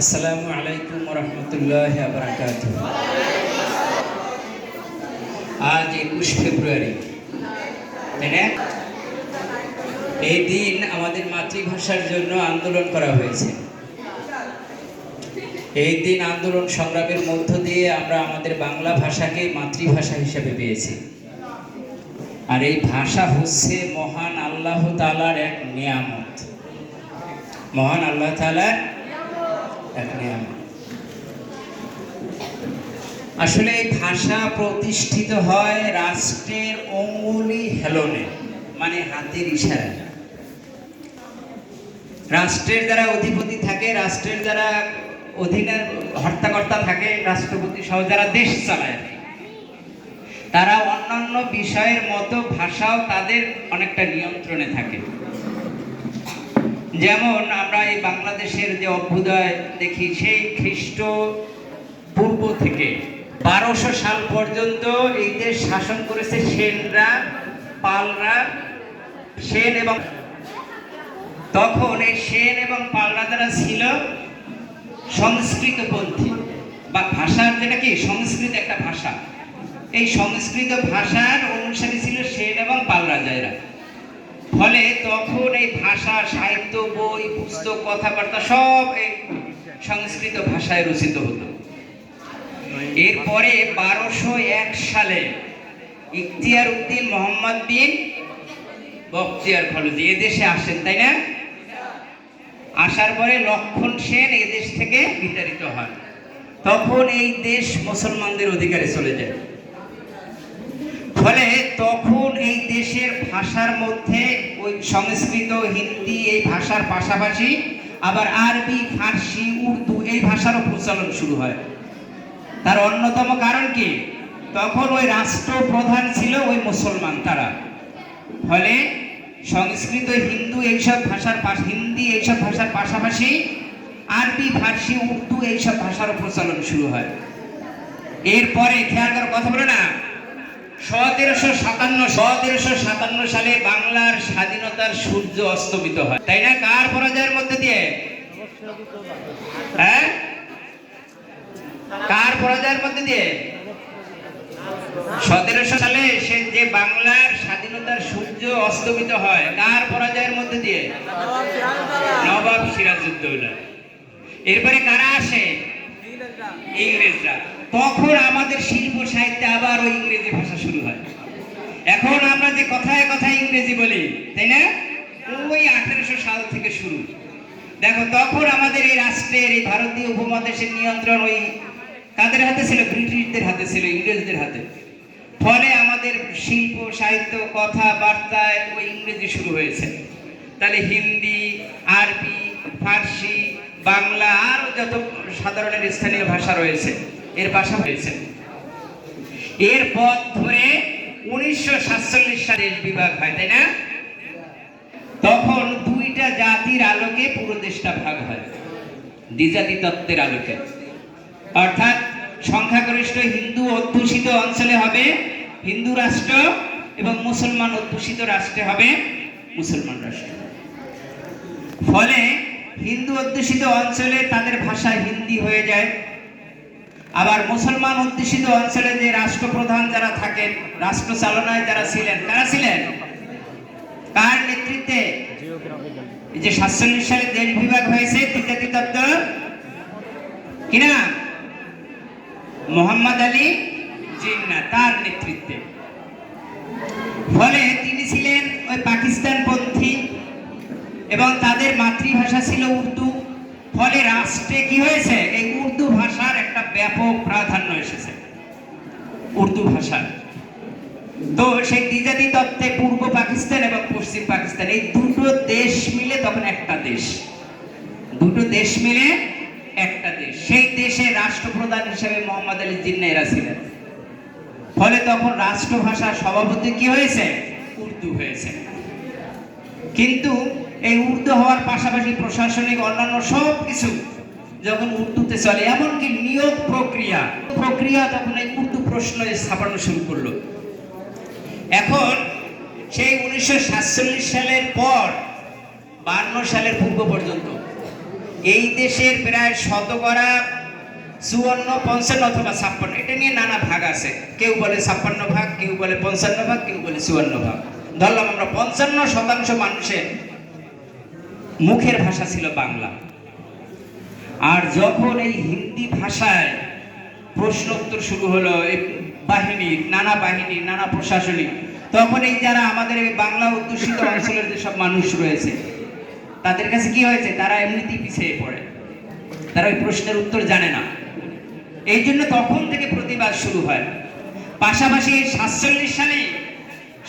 আসসালামু আলাইকুম রহমতুল্লাহ বারাকাত আজ একুশ ফেব্রুয়ারি, তাই না? এই দিন আমাদের মাতৃভাষার জন্য আন্দোলন করা হয়েছে। এই দিন আন্দোলন সংগ্রামের মধ্য দিয়ে আমরা আমাদের বাংলা ভাষাকে মাতৃভাষা হিসেবে পেয়েছি। আর এই ভাষা হচ্ছে মহান আল্লাহ তালার এক নিয়ামত। মহান আল্লাহ তালার আসলে ভাষা প্রতিষ্ঠিত হয় রাষ্ট্রের অঙ্গুলি হেলনে মানে হাতের ইশারা রাষ্ট্রের যারা অধিপতি থাকে, রাষ্ট্রের যারা অধীনের হর্তাকর্তা থাকে, রাষ্ট্রপতি সহ যারা দেশ চালায়। তারা অন্যান্য বিষয়ের মতো ভাষাও তাদের অনেকটা নিয়ন্ত্রণে থাকে। যেমন আমরা এই বাংলাদেশের যে অভ্যুদয় দেখি, সেই খ্রিস্ট পূর্ব থেকে বারোশো সাল পর্যন্ত এই দেশ শাসন করেছে সেনরা, পালরা, সেন এবং তখন এই সেন এবং পালরা যারা ছিল, সংস্কৃতপন্থী বা ভাষার যেটা কি, সংস্কৃত একটা ভাষা। এই সংস্কৃত ভাষার অনুসারী ছিল সেন এবং পালরা রাজায়রা ফলে তখন এই ভাষা, সাহিত্য, বই, পুস্তক, কথাবার্তা সব এই সংস্কৃত ভাষায় রচিত হতো। এরপরে বারোশো এক সালে ইখতিয়ার উদ্দিন মোহাম্মদ বিন বখতিয়ার খলজি এদেশে আসেন, তাই না? আসার পরে লক্ষণ সেন এদেশ থেকে বিতাড়িত হয় তখন এই দেশ মুসলমানদের অধিকারে চলে যায়। ফলে তখন এই দেশের ভাষার মধ্যে ওই সংস্কৃত, হিন্দি এই ভাষার পাশাপাশি আবার আরবি, ফার্সি, উর্দু এই ভাষারও প্রচলন শুরু হয়। তার অন্যতম কারণ কি? তখন ওই রাষ্ট্রপ্রধান ছিল ওই মুসলমান তারা। ফলে সংস্কৃত, হিন্দু এইসব ভাষার হিন্দি এইসব ভাষার পাশাপাশি আরবি, ফার্সি, উর্দু এইসব ভাষারও প্রচলন শুরু হয়। এরপরে খেয়াল করার কথা বলে না। সতেরোশো সাতান্ন সতেরোশো সাতান্ন সালে বাংলার স্বাধীনতার সূর্য অস্তমিত হয়। তাই না? কার পরাজয়ের মধ্যে দিয়ে? হ্যাঁ? কার পরাজয়ের মধ্যে দিয়ে? সতেরোশো সালে সে যে বাংলার স্বাধীনতার সূর্য অস্তমিত হয়, কার পরাজয়ের মধ্যে দিয়ে? নবাব সিরাজউদ্দৌলা। এরপরে কারা আসে? ইংরেজরা। তখন আমাদের শিল্প সাহিত্যে আবার ওই ইংরেজি ভাষা শুরু হয়। এখন আমরা যে কথায় কথায় ইংরেজি বলি, তাই না? ওই আঠেরোশো সাল থেকে শুরু। দেখো, তখন আমাদের এই রাষ্ট্রের, এই ভারতীয় উপমহাদেশের নিয়ন্ত্রণ ওই কাদের হাতে ছিল? ব্রিটিশদের হাতে ছিল, ইংরেজদের হাতে। ফলে আমাদের শিল্প, সাহিত্য, কথাবার্তায় ওই ইংরেজি শুরু হয়েছে। তাহলে হিন্দি, আরবি, ফার্সি, বাংলা আরও যত সাধারণের স্থানীয় ভাষা রয়েছে এর ভাষা হয়েছে। এর পথ ধরে উনিশশো সাতচল্লিশ সালে বিভাগ হয়, তাই না? তখন দুইটা জাতির আলোকে পুরো দেশটা ভাগ হয়। দ্বিজাতি তত্ত্বের আলোকে। অর্থাৎ সংখ্যাগরিষ্ঠ হিন্দু অধ্যুষিত অঞ্চলে হবে, হিন্দু রাষ্ট্র এবং মুসলমান অধ্যুষিত রাষ্ট্রে হবে মুসলমান রাষ্ট্র। ফলে হিন্দু অধ্যুষিত অঞ্চলে তাদের ভাষা হিন্দি হয়ে যায়। আবার মুসলমান অধ্যুষিত অঞ্চলে যে রাষ্ট্রপ্রধান যারা থাকেন রাষ্ট্র চালনায় যারা ছিলেন, কারা ছিলেন? কার নেতৃত্বে? যে সাতচল্লিশ সালে দেশ বিভাগ হয়েছে দ্বিজাতি তত্ত্ব কিনা মোহাম্মদ আলী জিন্না তার নেতৃত্বে। ফলে তিনি ছিলেন ওই পাকিস্তান পন্থী এবং তাদের মাতৃভাষা ছিল উর্দু। ফলে রাষ্ট্রে কি হয়েছে? এই উর্দু ভাষার একটা ব্যাপক প্রাধান্য এসেছে। উর্দু ভাষার। তো সেই দ্বিজাতি তত্ত্বে পূর্ব পাকিস্তান এবং পশ্চিম পাকিস্তান, এই দুটো দেশ মিলে তখন একটা দেশ। দুটো দেশ মিলে একটা দেশ। সেই দেশের রাষ্ট্রপ্রধান হিসেবে মোহাম্মদ আলী জিন্না এরা ছিলেন। ফলে তখন রাষ্ট্রভাষার সভাপতি কি হয়েছে? উর্দু হয়েছে। কিন্তু এই উর্দু হওয়ার পাশাপাশি প্রশাসনিক অন্যান্য সব কিছু যখন উর্দুতে চলে, এমনকি নিয়োগ প্রক্রিয়া প্রক্রিয়া তখন এই উর্দু প্রশ্ন স্থাপনা শুরু করল। এখন সেই উনিশশো সাতচল্লিশ সালের পর, বান্ন সালের পূর্ব পর্যন্ত, এই দেশের প্রায় শতকরা চুয়ান্ন, পঞ্চান্ন অথবা ছাপ্পান্ন, এটা নিয়ে নানা ভাগ আছে। কেউ বলে ছাপ্পান্ন ভাগ, কেউ বলে পঞ্চান্ন ভাগ, কেউ বলে চুয়ান্ন ভাগ। ধরলাম আমরা পঞ্চান্ন শতাংশ মানুষের মুখের ভাষা ছিল বাংলা। আর যখন এই হিন্দি ভাষায় প্রশ্ন উত্তর শুরু হলো এই বাহিনীর নানা বাহিনীর নানা প্রশাসনিক, তখন এই যারা আমাদের এই বাংলা অধ্যুষিত অঞ্চলের যেসব মানুষ রয়েছে, তাদের কাছে কি হয়েছে? তারা এমনিতেই পিছিয়ে পড়ে। তারা ওই প্রশ্নের উত্তর জানে না। এই জন্য তখন থেকে প্রতিবাদ শুরু হয়। পাশাপাশি সাতচল্লিশ সালে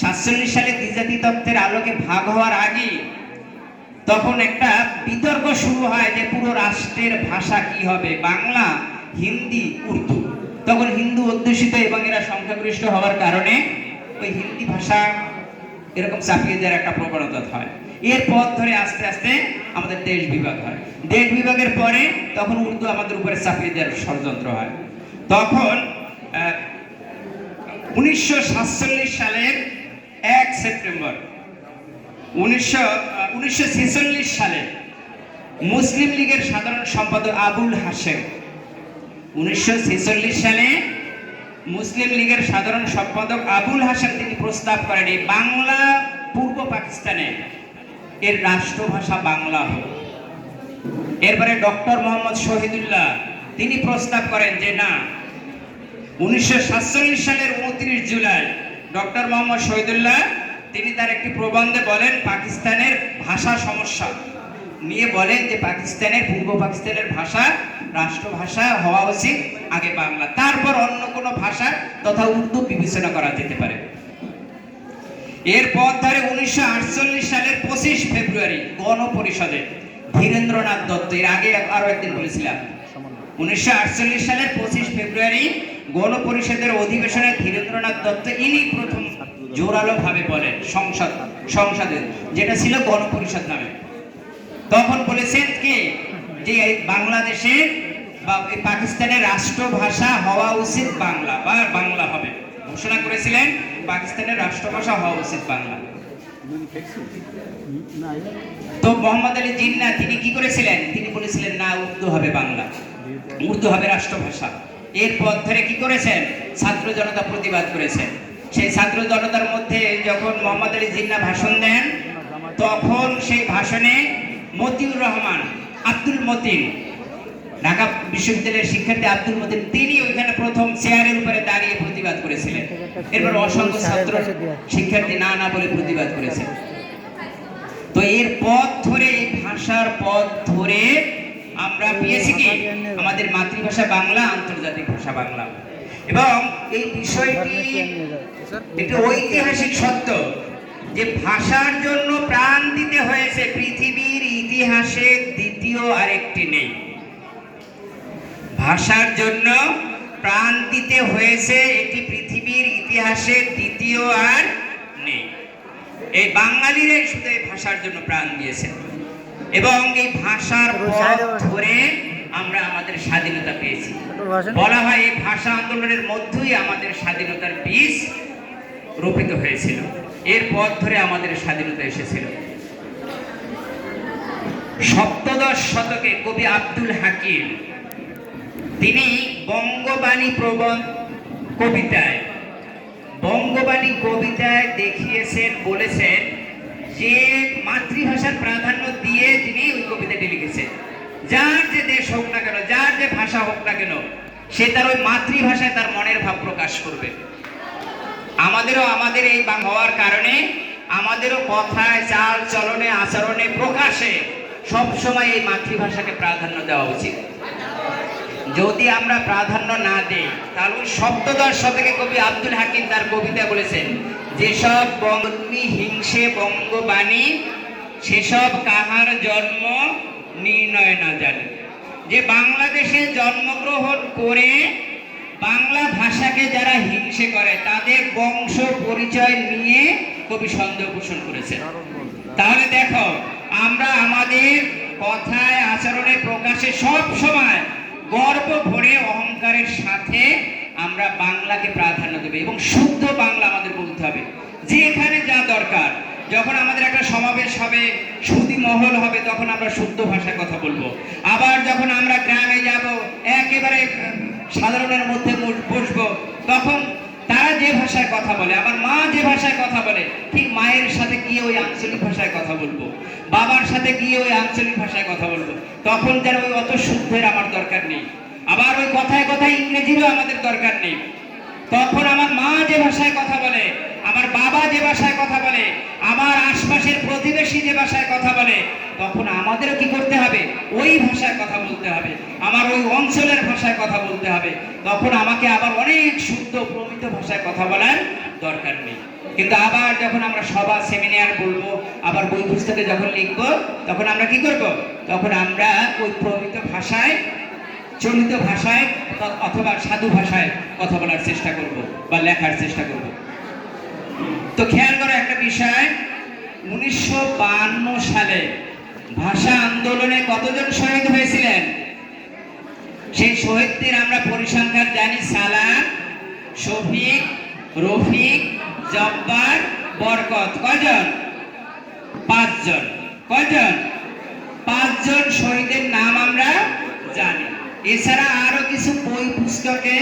সাতচল্লিশ সালে দ্বিজাতি তত্ত্বের আলোকে ভাগ হওয়ার আগে তখন একটা বিতর্ক শুরু হয় যে পুরো রাষ্ট্রের ভাষা কি হবে, বাংলা, হিন্দি, উর্দু। তখন হিন্দু অধ্যুষিত এবং এরা সংখ্যাগরিষ্ঠ হওয়ার কারণে ওই হিন্দি ভাষা এরকম চাপিয়ে দেওয়ার একটা প্রবণতা হয়। এর পথ ধরে আস্তে আস্তে আমাদের দেশ বিভাগ হয়। দেশ বিভাগের পরে তখন উর্দু আমাদের উপরে চাপিয়ে দেওয়ার ষড়যন্ত্র হয়। তখন উনিশশো সাতচল্লিশ সালের এক সেপ্টেম্বর উনিশশো সালে মুসলিম লীগের সাধারণ সম্পাদক আবুল হাশেম, উনিশশো সালে মুসলিম লীগের সাধারণ সম্পাদক আবুল হাশেম তিনি প্রস্তাব করেন এই বাংলা পূর্ব পাকিস্তানে এর রাষ্ট্রভাষা বাংলা হোক। এরপরে ডক্টর মোহাম্মদ শহীদুল্লাহ তিনি প্রস্তাব করেন যে না, উনিশশো সাতচল্লিশ সালের উনত্রিশ জুলাই ডক্টর মোহাম্মদ শহীদুল্লাহ তিনি তার একটি প্রবন্ধে বলেন, পাকিস্তানের ভাষা সমস্যা। নিয়ে বলেন যে, পাকিস্তানের, পূর্ব পাকিস্তানের ভাষা, রাষ্ট্রভাষা হওয়া উচিত আগে বাংলা। তারপর অন্য কোনো ভাষা তথা উর্দু বিবেচনা করা যেতে পারে। এরপর ধরে উনিশশো আটচল্লিশ সালের পঁচিশ ফেব্রুয়ারি গণপরিষদে ধীরেন্দ্রনাথ দত্ত, এর আগে আরও একদিন বলেছিলাম, উনিশশো আটচল্লিশ সালের পঁচিশ ফেব্রুয়ারি গণপরিষদের অধিবেশনে ধীরেন্দ্রনাথ দত্ত, ইনি প্রথম জোরালো ভাবে বলেন, সংসদ সংসদে যেটা ছিল গণপরিষদ নামে। তখন বলেছেন কি? যে বাংলাদেশে বা পাকিস্তানের রাষ্ট্রভাষা হওয়া উচিত বাংলা, বা বাংলা হবে। ঘোষণা করেছিলেন, পাকিস্তানের রাষ্ট্রভাষা হওয়া উচিত বাংলা। তো মোহাম্মদ আলী জিন্না, তিনি কি করেছিলেন? তিনি বলেছিলেন, না, উর্দু হবে বাংলা। উর্দু হবে রাষ্ট্রভাষা। এরপর ধরে কি করেছেন? ছাত্র জনতা প্রতিবাদ করেছেন। সেই ছাত্র জনতার মধ্যে যখন মোহাম্মদ আলী জিন্না ভাষণ দেন, তখন সেই ভাষণে মতিউর রহমান, আব্দুল মতিন, ঢাকা বিশ্ববিদ্যালয়ের শিক্ষার্থী আব্দুল মতিন, তিনি ওইখানে প্রথম চেয়ারের উপরে দাঁড়িয়ে প্রতিবাদ করেছিলেন। এরপর অসংখ্য ছাত্র শিক্ষার্থী না না বলে প্রতিবাদ করেছে। তো এর পথ ধরে, এই ভাষার পথ ধরে আমরা পেয়েছি কি? আমাদের মাতৃভাষা বাংলা, আন্তর্জাতিক ভাষা বাংলা। এবং এই বিষয়টি একটি ঐতিহাসিক সত্য যে ভাষার জন্য প্রাণ দিতে হয়েছে পৃথিবীর ইতিহাসে দ্বিতীয় আরেকটি নেই। ভাষার জন্য প্রাণ দিতে হয়েছে এটি পৃথিবীর ইতিহাসে দ্বিতীয় আর নেই। এই বাঙালিরাই শুধু এই ভাষার জন্য প্রাণ দিয়েছে এবং এই ভাষার পথ ধরে আমরা আমাদের স্বাধীনতা পেয়েছি। বলা হয় এই ভাষা আন্দোলনের মধ্যেই আমাদের স্বাধীনতার বীজ রোপিত হয়েছিল। এর পথ ধরে আমাদের স্বাধীনতা এসেছিল। সপ্তদশ শতকে কবি আব্দুল হাকিম তিনি বঙ্গবাণী প্রবন্ধ কবিতায় বঙ্গবাণী কবিতায় দেখিয়েছেন বলেছেন যে মাতৃভাষার প্রাধান্য দিয়ে তিনি ওই কবিতাটি লিখেছেন। যার যে দেশ হোক না কেন, যার যে ভাষা হোক না কেন, সে তার ওই মাতৃভাষায় তার মনের ভাব প্রকাশ করবে। আমাদেরও আমাদের এই হওয়ার কারণে, আমাদেরও কথায়, চাল চলনে, আচরণে প্রকাশে সব সময় এই মাতৃভাষাকে প্রাধান্য দেওয়া উচিত। যদি আমরা প্রাধান্য না দেই, তাহলে সপ্তদশ শতকে কবি আব্দুল হাকিম তার কবিতা বলেছেন, যেসব বঙ্গী হিংসে বঙ্গবাণী, সেসব কাহার জন্ম নির্ণয় না জানি। যে বাংলাদেশে জন্মগ্রহণ করে বাংলা ভাষাকে যারা হিংসে করে, তাদের বংশ পরিচয় নিয়ে কবি সন্দেহ পোষণ করেছেন। তাহলে দেখো, আমরা আমাদের কথায়, আচরণে, প্রকাশে সব সময় গর্ব ভরে, অহংকারের সাথে আমরা বাংলাকে প্রাধান্য দেব এবং শুদ্ধ বাংলা আমাদের বলতে হবে। যেখানে যা দরকার যখন আমাদের একটা সমাবেশ হবে, সুদি মহল হবে, তখন আমরা শুদ্ধ ভাষায় কথা বলব। আবার যখন আমরা গ্রামে যাব, একেবারে সাধারণের মধ্যে বস- বসবো, তখন তারা যে ভাষায় কথা বলে, আমার মা যে ভাষায় কথা বলে, ঠিক মায়ের সাথে গিয়ে ওই আঞ্চলিক ভাষায় কথা বলব, বাবার সাথে গিয়ে ওই আঞ্চলিক ভাষায় কথা বলব, তখন যেন ওই অত শুদ্ধের আমার দরকার নেই। আবার ওই কথায় কথায় ইংরেজিরও আমাদের দরকার নেই। তখন আমার মা যে ভাষায় কথা বলে আমার বাবা যে ভাষায় কথা বলে, আমার আশপাশের প্রতিবেশী যে ভাষায় কথা বলে, তখন আমাদেরও কি করতে হবে? ওই ভাষায় কথা বলতে হবে। আমার ওই অঞ্চলের ভাষায় কথা বলতে হবে। তখন আমাকে আবার অনেক শুদ্ধ, প্রমিত ভাষায় কথা বলার দরকার নেই। কিন্তু আবার যখন আমরা সভা, সেমিনার বলব, আবার বই পুস্তকে যখন লিখব, তখন আমরা কি করব? তখন আমরা ওই প্রমিত ভাষায়, চলিত ভাষায় অথবা সাধু ভাষায় কথা বলার চেষ্টা করব বা লেখার চেষ্টা করব। তো খেয়াল করো একটা বিষয়। উনিশশো সালে ভাষা আন্দোলনে কতজন শহীদ হয়েছিলেন? সেই শহীদদের আমরা পরিসংখ্যান জানি সালাম শফিক, রফিক, জব্বার, বরকত। কজন? পাঁচজন। কজন? পাঁচজন শহীদের নাম আমরা জানি। এছাড়া আরও কিছু বই পুস্তকে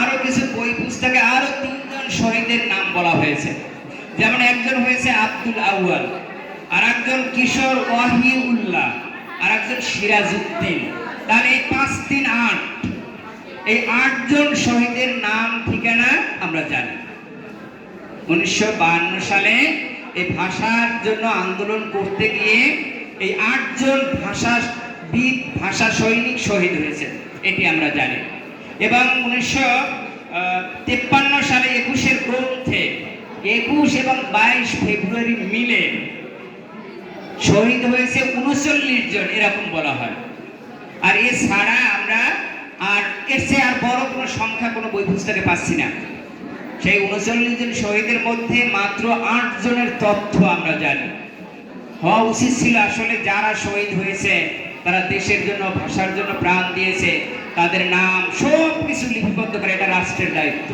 আরও কিছু বই পুস্তকে আরও তিনজন শহীদের নাম বলা হয়েছে। যেমন একজন হয়েছে আব্দুল আউয়াল, আর একজন কিশোর ওয়াহিউল্লাহ, আর একজন সিরাজউদ্দিন। তাহলে এই পাঁচ তিন আট, এই আটজন শহীদের নাম, ঠিকানা আমরা জানি। উনিশশো বায়ান্ন সালে এই ভাষার জন্য আন্দোলন করতে গিয়ে এই আটজন ভাষা, বিদ ভাষা সৈনিক শহীদ হয়েছে এটি আমরা জানি। এবং উনিশশো তেপ্পান্ন সালে একুশের গ্রন্থে, একুশ এবং বাইশ ফেব্রুয়ারি মিলে শহীদ হয়েছে উনচল্লিশ জন, এরকম বলা হয়। আর এছাড়া আমরা আর, এর চেয়ে আর বড় কোনো সংখ্যা, কোনো বই পুস্তকে পাচ্ছি না। সেই উনচল্লিশ জন শহীদের মধ্যে মাত্র আট জনের তথ্য আমরা জানি। হওয়া উচিত ছিল আসলে যারা শহীদ হয়েছে, তারা দেশের জন্য, ভাষার জন্য প্রাণ দিয়েছে। তাদের নাম সব কিছু লিপিবদ্ধ করে এটা রাষ্ট্রের দায়িত্ব।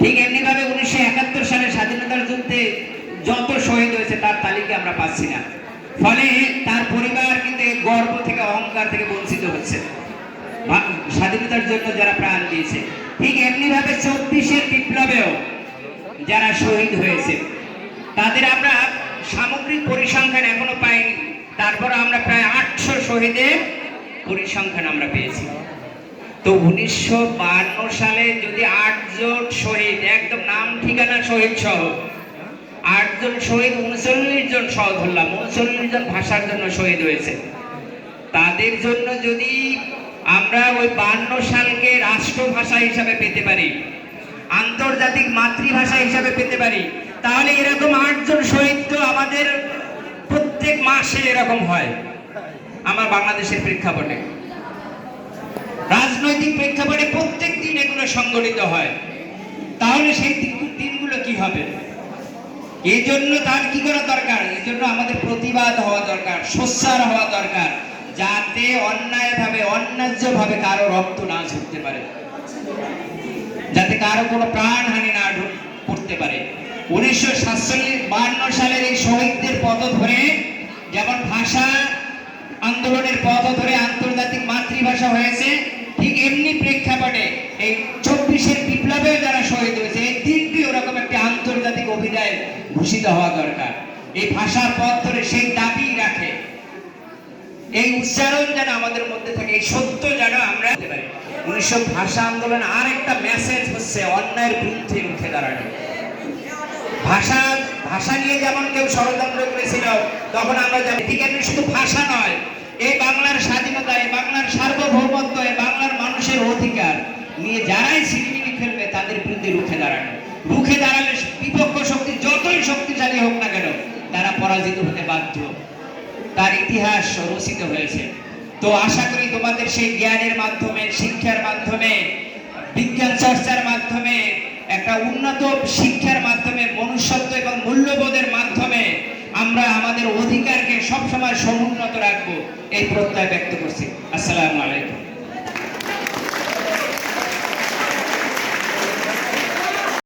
ঠিক এমনি ভাবে উনিশশো একাত্তর সালে স্বাধীনতার যুদ্ধে যত শহীদ হয়েছে তার তালিকা আমরা পাচ্ছি না। ফলে তার পরিবার কিন্তু গর্ব থেকে অহংকার থেকে বঞ্চিত হচ্ছে। স্বাধীনতার জন্য যারা প্রাণ দিয়েছে। ঠিক এমনি ভাবে চব্বিশের বিপ্লবেও যারা শহীদ হয়েছে, তাদের আমরা সামগ্রিক পরিসংখ্যান এখনও পাইনি। তারপর আমরা প্রায় আটশো শহীদের পরিসংখ্যান আমরা পেয়েছি। তো উনিশশো সালে যদি আটজন শহীদ, একদম নাম, ঠিকানা শহীদ সহ, আটজন শহীদ, উনচল্লিশ জন সহ ধরলাম, উনচল্লিশ জন ভাষার জন্য শহীদ হয়েছে। তাদের জন্য যদি আমরা ওই বান্ন সালকে রাষ্ট্রভাষা হিসাবে পেতে পারি, আন্তর্জাতিক মাতৃভাষা হিসাবে পেতে পারি, তাহলে এরকম আটজন শহীদ তো আমাদের প্রত্যেক মাসে এরকম হয়। আমার বাংলাদেশের প্রেক্ষাপটে। রাজনৈতিক প্রেক্ষাপটে প্রত্যেক দিন এগুলো সংগঠিত হয়। তাহলে সেই দিন- দিনগুলো কি হবে? এই জন্য তার কি করা দরকার? এই জন্য আমাদের প্রতিবাদ হওয়া দরকার, সোচ্চার হওয়া দরকার, যাতে অন্যায়ভাবে, অন্যায্যভাবে কারও রক্ত না ঝরতে পারে। যাতে কারও কোনো প্রাণহানি না করতে পারে। উনিশশো সাতচল্লিশ বান্ন সালের এই শহীদদের পদ ধরে যেমন ভাষা আন্দোলনের পথ ধরে আন্তর্জাতিক মাতৃভাষা হয়েছে। ঠিক এমনি প্রেক্ষাপটে এই চব্বিশের বিপ্লবে যারা শহীদ হয়েছে, এই দিনটি ওরকম একটি আন্তর্জাতিক অভিযায় ঘোষিত হওয়া দরকার। এই ভাষার পথ ধরে সেই দাবি রাখে। এই উচ্চারণ যেন আমাদের মধ্যে থাকে, এই সত্য যেন আমরা উনিশশো ভাষা আন্দোলন আর একটা মেসেজ হচ্ছে, অন্যায়ের বিরুদ্ধে উঠে দাঁড়ানো। ভাষা ভাষা নিয়ে যেমন কেউ ষড়যন্ত্র করেছিল, তখন আমরা জানি এমনি শুধু ভাষা নয়, এই বাংলার স্বাধীনতা, এই বাংলার সার্বভৌমত্ব, এই বাংলার মানুষের অধিকার নিয়ে যারাই সিনেমিনি খেলবে, তাদের বিরুদ্ধে রুখে দাঁড়ানো। রুখে দাঁড়ালে বিপক্ষ শক্তি যতই শক্তিশালী হোক না কেন, তারা পরাজিত হতে বাধ্য। তার ইতিহাস রচিত হয়েছে। তো আশা করি তোমাদের সেই জ্ঞানের মাধ্যমে, শিক্ষার মাধ্যমে, বিজ্ঞান চর্চার মাধ্যমে একটা উন্নত শিক্ষার মাধ্যমে, মনুষ্যত্ব এবং মূল্যবোধের মাধ্যমে আমরা আমাদের অধিকারকে সবসময় সমুন্নত রাখব, এই প্রত্যয় ব্যক্ত করছি। আসসালামু আলাইকুম।